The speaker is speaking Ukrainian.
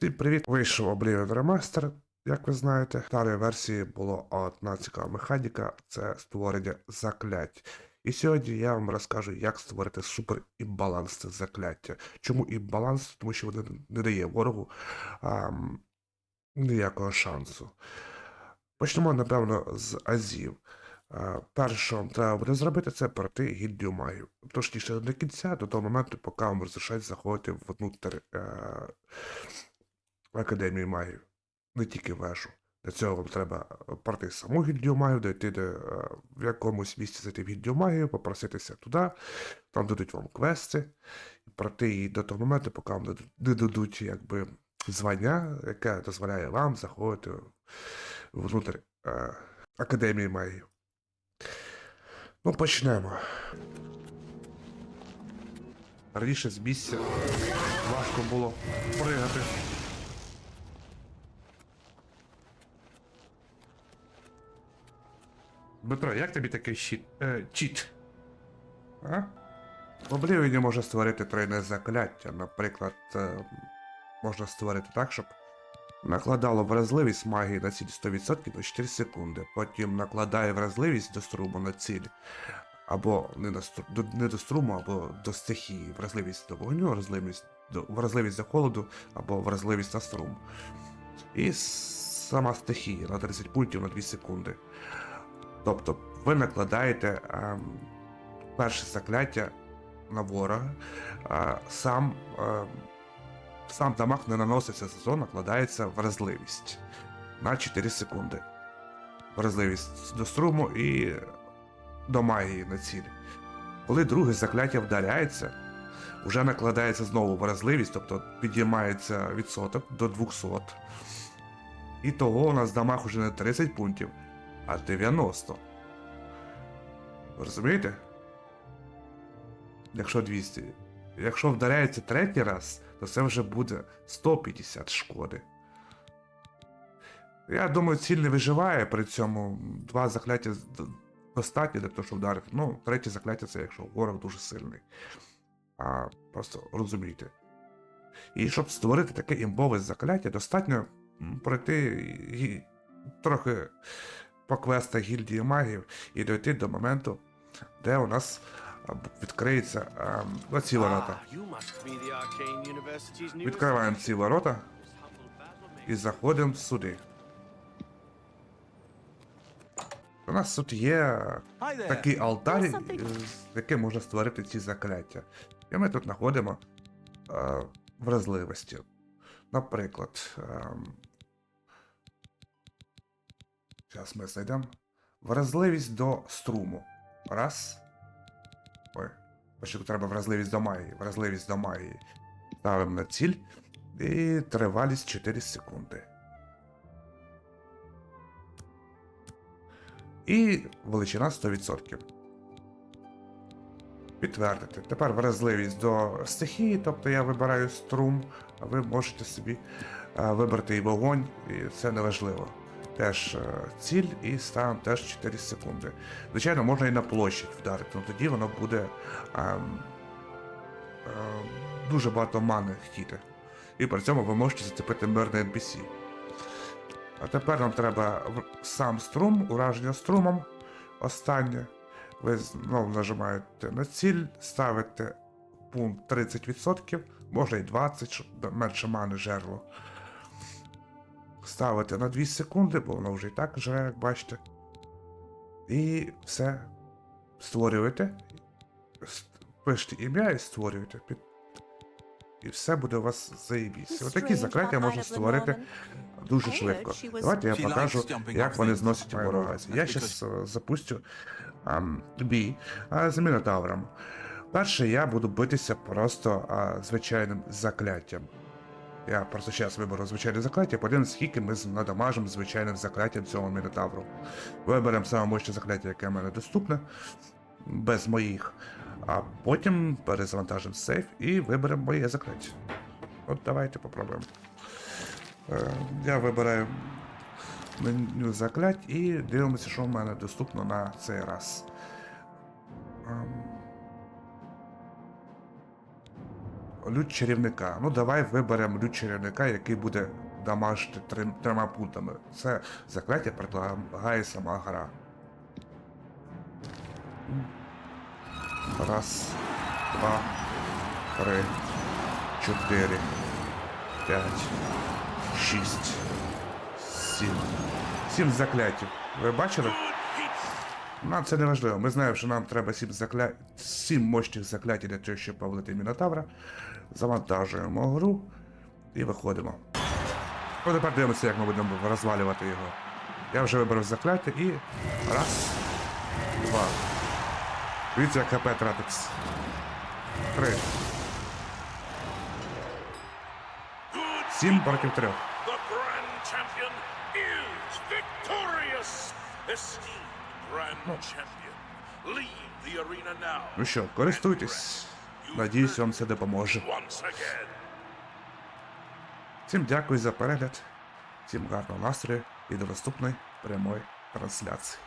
Всім привіт! Вийшов Oblivion Remaster, як ви знаєте. В старої версії була одна цікава механіка це створення заклять. І сьогодні я вам розкажу, як створити супер імбаланс це закляття. Чому імбаланс? Тому що воно не дає ворогу ам, ніякого шансу. Почнемо, напевно, з азів. Перше, що вам треба буде зробити, це пройти гільдію магів. Точніше, до кінця, до того моменту, поки вам розрішають заходити внутрь е, Академії магів. Не тільки вежу. Для цього вам треба пройти саму гільдію магів, дойти до, е, в якомусь місці зайти в гільдію магів, попроситися туди, там дадуть вам квести, і пройти її до того моменту, поки вам не дадуть- якби, звання, яке дозволяє вам заходити внутрь е, Академії магів. Ну, почнемо. Раніше з місця важко було пригати. Дмитро, як тобі такий щит, е, чіт? А? В Oblivion може створити тройне закляття. Наприклад, е, можна створити так, щоб накладало вразливість магії на ціль 100% на 4 секунди. Потім накладає вразливість до струму на ціль. Або не, на стру- до, не до струму, або до стихії. Вразливість до вогню, вразливість до, вразливість до холоду, або вразливість на струм. І сама стихія на 30 пунктів на 2 секунди. Тобто ви накладаєте ем, перше закляття на ворога, а сам, ем, сам дамаг не наноситься з зон, накладається вразливість на 4 секунди. Вразливість до струму і до магії на ціль. Коли друге закляття вдаряється, вже накладається знову вразливість, тобто підіймається відсоток до 200. І того у нас дамаг уже не 30 пунктів, а 90. Ви розумієте? Якщо 200. Якщо вдаряється третій раз, то це вже буде 150 шкоди. Я думаю, ціль не виживає при цьому. Два закляття достатньо для того, щоб вдарити. Ну, третє закляття це якщо ворог дуже сильний. А просто розумійте. І щоб створити таке імбове закляття, достатньо пройти гі- трохи по квестах гільдії магів і дойти до моменту, де у нас відкриються а, оці ворота. Відкриваємо ці ворота і заходимо сюди. У нас тут є такий алтар, There's з яким можна створити ці закляття. І ми тут знаходимо е, вразливості. Наприклад, ем, зараз ми знайдемо вразливість до струму. Раз. Ой. Спочатку треба вразливість до магії. Вразливість до магії. Ставимо на ціль. І тривалість 4 секунди. І величина 100%. Підтвердити. Тепер вразливість до стихії, тобто я вибираю струм, а ви можете собі вибрати і вогонь, і це не важливо. Теж е, ціль і ставимо теж 4 секунди. Звичайно, можна і на площадь вдарити, але тоді воно буде ем, е, дуже багато мани хотіти. І при цьому ви можете зацепити мирний NPC. А тепер нам треба сам струм, ураження струмом. Останнє. Ви знову нажимаєте на ціль, ставите пункт 30%, може і 20%, щоб менше мани жерло. Ставите на 2 секунди, бо воно вже і так жре, як бачите. І все. Створюєте. Пишете ім'я і створюєте. Під... І все буде у вас заєбісь. Отакі закляття можна створити дуже швидко. Давайте я покажу, як вони зносять ворога. Я зараз запустю ам, бій з Мінотавром. Перше, я буду битися просто а, звичайним закляттям. Я просто зараз виберу звичайне закляття, подивимось, скільки ми надамажимо звичайним закляттям цього Мінотавру. Виберемо саме мощне закляття, яке в мене доступне, без моїх. А потім перезавантажимо сейф і виберемо моє закляття. От давайте попробуємо. Е, Я вибираю меню заклять і дивимося, що в мене доступно на цей раз. Лють чарівника. Ну давай виберемо лють чарівника, який буде дамажити трьома пунктами. Це закляття предлагає сама гра. Раз, два, три, чотири, п'ять, шість, сім. Сім закляттів. Ви бачили? Нам це не важливо. Ми знаємо, що нам треба сім закля... сім мощних заклять для того, щоб повалити Мінотавра. Завантажуємо гру і виходимо. Ну, тепер дивимося, як ми будемо розвалювати його. Я вже вибрав закляття і. Раз. Два. Дивіться, як ХП тратиться. Три. Сім проти трьох. The Grand Champion is victorious! Esteemed Ну що, користуйтесь. Надіюсь, вам це допоможе. Всім дякую за перегляд, всім гарного настрою і до наступної прямої трансляції.